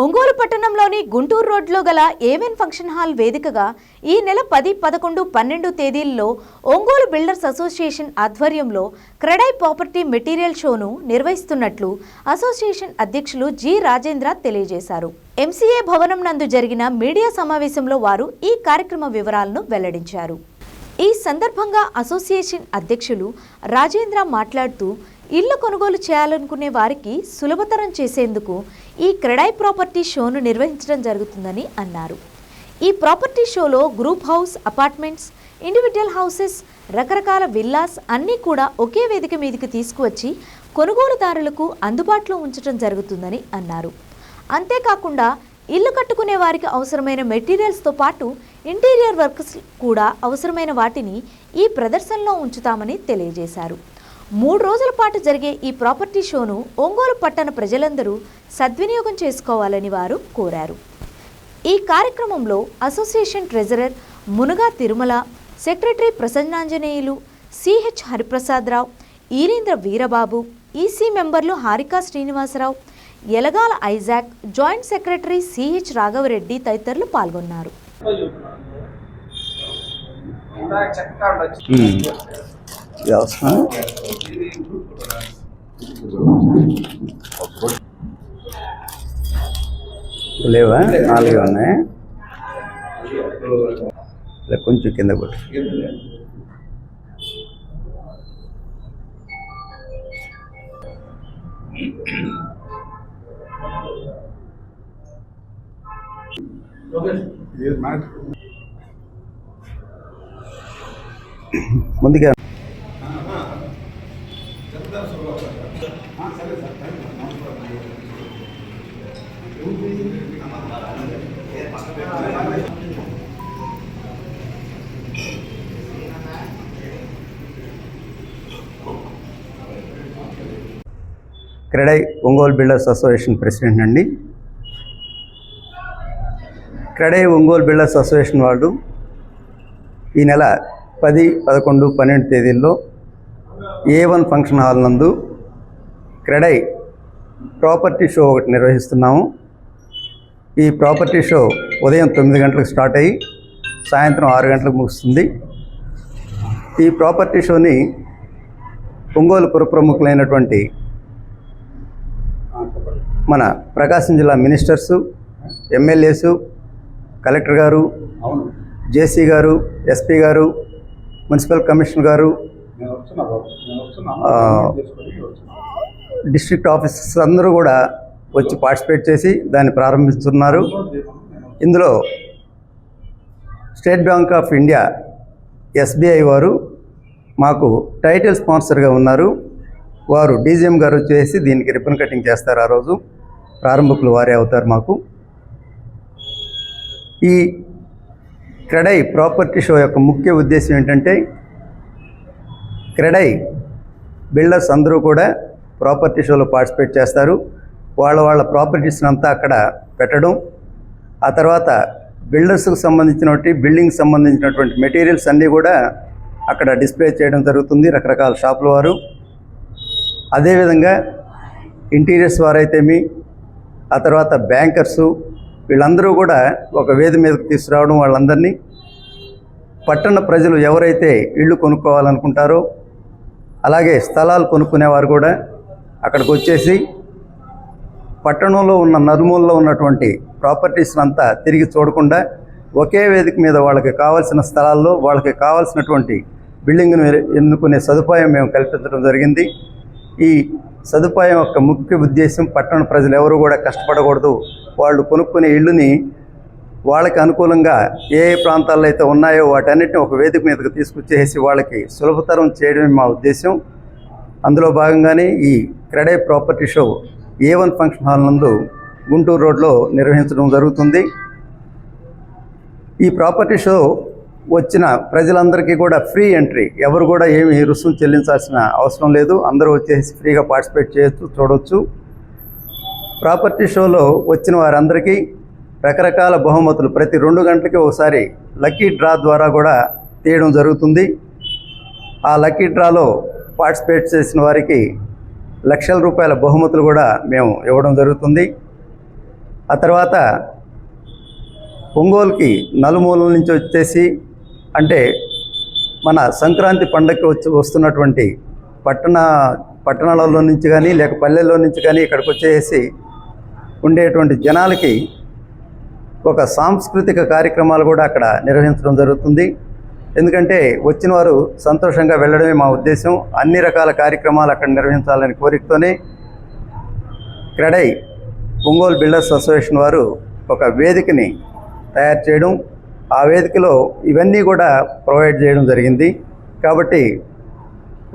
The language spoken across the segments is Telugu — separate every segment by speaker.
Speaker 1: ఒంగోలు పట్టణంలోని గుంటూరు రోడ్లో గల ఏవెన్ ఫంక్షన్ హాల్ వేదికగా ఈ నెల పది పదకొండు పన్నెండు తేదీల్లో ఒంగోలు బిల్డర్స్ అసోసియేషన్ ఆధ్వర్యంలో క్రెడై ప్రాపర్టీ మెటీరియల్ షోను నిర్వహిస్తున్నట్లు అసోసియేషన్ అధ్యక్షులు జి రాజేంద్ర తెలియజేశారు. ఎంసీఏ భవనం నందు జరిగిన మీడియా సమావేశంలో వారు ఈ కార్యక్రమ వివరాలను వెల్లడించారు. ఈ సందర్భంగా అసోసియేషన్ అధ్యక్షులు రాజేంద్ర మాట్లాడుతూ ఇల్లు కొనుగోలు చేయాలనుకునే వారికి సులభతరం చేసేందుకు ఈ క్రెడై ప్రాపర్టీ షోను నిర్వహించడం జరుగుతుందని అన్నారు. ఈ ప్రాపర్టీ షోలో group house apartments individual houses రకరకాల విల్లాస్ అన్నీ కూడా ఒకే వేదిక మీదకి తీసుకువచ్చి కొనుగోలుదారులకు అందుబాటులో ఉంచడం జరుగుతుందని అన్నారు. అంతేకాకుండా ఇల్లు కట్టుకునే వారికి అవసరమైన మెటీరియల్స్తో పాటు ఇంటీరియర్ వర్క్స్ కూడా అవసరమైన వాటిని ఈ ప్రదర్శనలో ఉంచుతామని తెలియజేశారు. మూడు రోజుల పాటు జరిగే ఈ ప్రాపర్టీ షోను ఒంగోలు పట్టణ ప్రజలందరూ సద్వినియోగం చేసుకోవాలని వారు కోరారు. ఈ కార్యక్రమంలో association treasurer Munuga Tirumala secretary Prasannanjaneyulu CH Hariprasadarao Eerendra Veerababu EC మెంబర్లు Harika Srinivasarao Elagala Isaac joint secretary CH Raghavareddy తదితరులు పాల్గొన్నారు.
Speaker 2: లేవా? నాలుగే ఉన్నాయి. కొంచెం కింద కొట్టు. ముందుగా CREDAI Ongole builders association president అండి. క్రెడై ఒంగోలు బిల్డర్స్ అసోసియేషన్ వాళ్ళు ఈ నెల పది పదకొండు పన్నెండు తేదీల్లో ఏ వన్ ఫంక్షన్ హాల్ నందు క్రెడై ప్రాపర్టీ షో ఒకటి నిర్వహిస్తున్నాము. ఈ ప్రాపర్టీ షో ఉదయం తొమ్మిది గంటలకు స్టార్ట్ అయ్యి సాయంత్రం ఆరు గంటలకు ముగుస్తుంది. ఈ ప్రాపర్టీ షోని ఒంగోలు పుర ప్రముఖులైనటువంటి మన ప్రకాశం జిల్లా మినిస్టర్సు ఎమ్మెల్యేసు కలెక్టర్ గారు జేసీ గారు ఎస్పీ గారు మున్సిపల్ కమిషనర్ గారు డిస్ట్రిక్ట్ ఆఫీసర్స్ అందరూ కూడా వచ్చి పార్టిసిపేట్ చేసి దాన్ని ప్రారంభిస్తున్నారు. ఇందులో State Bank of India SBI వారు మాకు టైటిల్ స్పాన్సర్గా ఉన్నారు. వారు డీజీఎం గారు వచ్చేసి దీనికి రిబ్బన్ కటింగ్ చేస్తారు ఆ రోజు. ప్రారంభకులు వారే అవుతారు మాకు. ఈ క్రెడై ప్రాపర్టీ షో యొక్క ముఖ్య ఉద్దేశం ఏంటంటే క్రెడై బిల్డర్స్ అందరూ కూడా ప్రాపర్టీ షోలో పార్టిసిపేట్ చేస్తారు. వాళ్ళ వాళ్ళ ప్రాపర్టీస్ని అంతా అక్కడ పెట్టడం. ఆ తర్వాత బిల్డర్స్కి సంబంధించినటువంటి బిల్డింగ్ సంబంధించినటువంటి మెటీరియల్స్ అన్నీ కూడా అక్కడ డిస్ప్లే చేయడం జరుగుతుంది రకరకాల షాపుల వారు. అదేవిధంగా ఇంటీరియర్స్ వారైతేమి ఆ తర్వాత బ్యాంకర్సు వీళ్ళందరూ కూడా ఒక వేది మీదకి తీసుకురావడం వాళ్ళందరినీ. పట్టణ ప్రజలు ఎవరైతే ఇళ్ళు కొనుక్కోవాలనుకుంటారో అలాగే స్థలాలు కొనుక్కునేవారు కూడా అక్కడికి వచ్చేసి పట్టణంలో ఉన్న నలుమూలలో ఉన్నటువంటి ప్రాపర్టీస్ని అంతా తిరిగి చూడకుండా ఒకే వేదిక మీద వాళ్ళకి కావాల్సిన స్థలాల్లో వాళ్ళకి కావాల్సినటువంటి బిల్డింగ్ను ఎన్నుకునే సదుపాయం మేము కల్పించడం జరిగింది. ఈ సదుపాయం యొక్క ముఖ్య ఉద్దేశం పట్టణ ప్రజలు ఎవరు కూడా కష్టపడకూడదు. వాళ్ళు కొనుక్కునే ఇల్లుని వాళ్ళకి అనుకూలంగా ఏ ఏ ప్రాంతాల్లో అయితే ఉన్నాయో వాటన్నిటిని ఒక వేదిక మీదకి తీసుకొచ్చేసి వాళ్ళకి సులభతరం చేయడమే మా ఉద్దేశం. అందులో భాగంగానే ఈ CREDAI property show A one function hall నందు గుంటూరు రోడ్లో నిర్వహించడం జరుగుతుంది. ఈ ప్రాపర్టీ షో వచ్చిన ప్రజలందరికీ కూడా ఫ్రీ ఎంట్రీ. ఎవరు కూడా ఏమి రుసుము చెల్లించాల్సిన అవసరం లేదు. అందరూ వచ్చేసి ఫ్రీగా పార్టిసిపేట్ చేయొచ్చు చూడవచ్చు ప్రాపర్టీ షోలో వచ్చిన వారందరికీ రకరకాల బహుమతులు. ప్రతి రెండు గంటలకి ఒకసారి లక్కీ డ్రా ద్వారా కూడా తీయడం జరుగుతుంది. ఆ లక్కీ డ్రాలో పార్టిసిపేట్ చేసిన వారికి లక్షల రూపాయల బహుమతులు కూడా మేము ఇవ్వడం జరుగుతుంది. ఆ తర్వాత ఒంగోలుకి నలుమూలల నుంచి వచ్చేసి అంటే మన సంక్రాంతి పండగకి వచ్చి వస్తున్నటువంటి పట్టణ పట్టణాలలో నుంచి కానీ లేక పల్లెల్లో నుంచి కానీ ఇక్కడికి వచ్చేసి ఉండేటువంటి జనాలకి ఒక సాంస్కృతిక కార్యక్రమాలు కూడా అక్కడ నిర్వహించడం జరుగుతుంది. ఎందుకంటే వచ్చిన వారు సంతోషంగా వెళ్ళడమే మా ఉద్దేశం. అన్ని రకాల కార్యక్రమాలు అక్కడ నిర్వహించాలని కోరికతోనే క్రెడై ఒంగోలు బిల్డర్స్ అసోసియేషన్ వారు ఒక వేదికని తయారు చేయడం ఆ వేదికలో ఇవన్నీ కూడా ప్రొవైడ్ చేయడం జరిగింది. కాబట్టి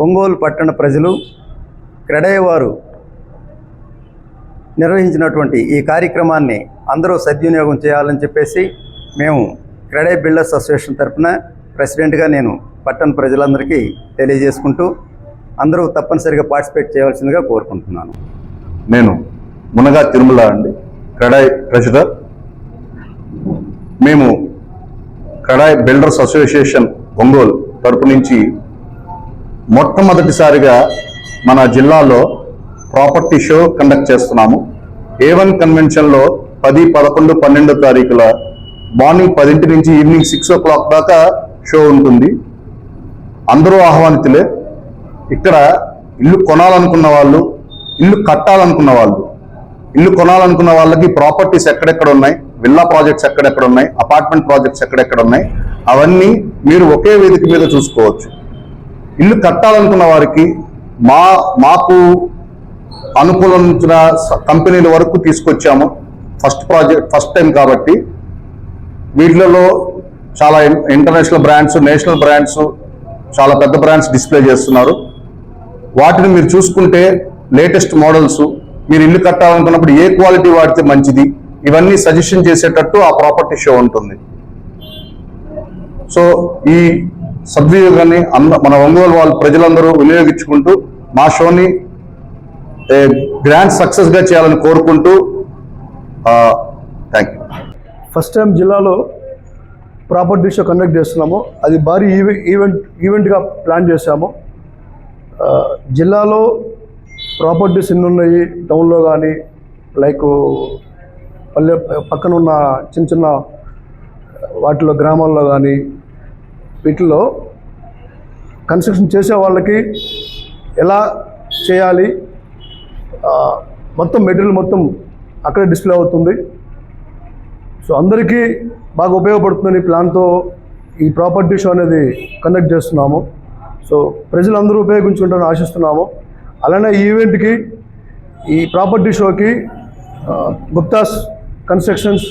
Speaker 2: ఒంగోలు పట్టణ ప్రజలు క్రెడై వారు నిర్వహించినటువంటి ఈ కార్యక్రమాన్ని అందరూ సద్వినియోగం చేయాలని చెప్పేసి మేము క్రెడై బిల్డర్స్ అసోసియేషన్ తరఫున ప్రెసిడెంట్గా నేను పట్టణ ప్రజలందరికీ తెలియజేసుకుంటూ అందరూ తప్పనిసరిగా పార్టిసిపేట్ చేయవలసిందిగా కోరుకుంటున్నాను.
Speaker 3: నేను మునగా తిరుమల అండి కడాయి ట్రెజరర్ మేము కడాయి బిల్డర్స్ అసోసియేషన్ ఒంగోలు తరపు నుంచి మొట్టమొదటిసారిగా మన జిల్లాలో ప్రాపర్టీ షో కండక్ట్ చేస్తున్నాము. ఏ వన్ కన్వెన్షన్లో పది పదకొండు పన్నెండో తారీఖుల మార్నింగ్ పదింటి నుంచి ఈవినింగ్ సిక్స్ ఓ క్లాక్ దాకా షో ఉంటుంది. అందరూ ఆహ్వానితులే. ఇక్కడ ఇల్లు కొనాలనుకున్న వాళ్ళు ఇల్లు కట్టాలనుకున్న వాళ్ళు ఇల్లు కొనాలనుకున్న వాళ్ళకి ప్రాపర్టీస్ ఎక్కడెక్కడ ఉన్నాయి విల్లా ప్రాజెక్ట్స్ ఎక్కడెక్కడ ఉన్నాయి అపార్ట్మెంట్ ప్రాజెక్ట్స్ ఎక్కడెక్కడ ఉన్నాయి అవన్నీ మీరు ఒకే వేదిక మీద చూసుకోవచ్చు. ఇల్లు కట్టాలనుకున్న వారికి మా మాకు అనుకూలించిన స- కంపెనీల వరకు తీసుకొచ్చాము. ఫస్ట్ ప్రాజెక్ట్ ఫస్ట్ టైం కాబట్టి వీటిలలో చాలా ఇంటర్నేషనల్ బ్రాండ్స్ నేషనల్ బ్రాండ్స్ చాలా పెద్ద బ్రాండ్స్ డిస్ప్లే చేస్తున్నారు. వాటిని మీరు చూసుకుంటే లేటెస్ట్ మోడల్స్ మీరు ఇల్లు కట్టాలనుకున్నప్పుడు ఏ క్వాలిటీ వాడితే మంచిది ఇవన్నీ సజెషన్ చేసేటట్టు ఆ ప్రాపర్టీ షో ఉంటుంది. సో ఈ సద్వినియోగాన్ని అంద మన ఒంగోలు వాళ్ళ ప్రజలందరూ వినియోగించుకుంటూ మా షోని గ్రాండ్ సక్సెస్గా చేయాలని కోరుకుంటూ థ్యాంక్ యూ
Speaker 4: ఫస్ట్ టైం జిల్లాలో ప్రాపర్టీ షో కండక్ట్ చేస్తున్నాము. అది భారీ ఈవెంట్ ఈవెంట్ ఈవెంట్గా ప్లాన్ చేశాము. జిల్లాలో ప్రాపర్టీస్ ఎన్ని ఉన్నాయి టౌన్లో కానీ లైక్ పల్లె పక్కన ఉన్న చిన్న చిన్న వాటిలో గ్రామాల్లో కానీ వీటిలో కన్స్ట్రక్షన్ చేసే వాళ్ళకి ఎలా చేయాలి మొత్తం మెటీరియల్ మొత్తం అక్కడే డిస్ప్లే అవుతుంది. సో అందరికీ బాగా ఉపయోగపడుతుందని ప్లాన్తో ఈ ప్రాపర్టీ షో అనేది కండక్ట్ చేస్తున్నాము. సో ప్రజలందరూ ఉపయోగించుకుంటారని ఆశిస్తున్నాము. అలానే ఈ ఈవెంట్కి ఈ ప్రాపర్టీ షోకి Guptas constructions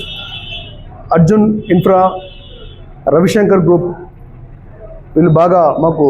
Speaker 4: Arjun infra Ravishankar group వీళ్ళు బాగా మాకు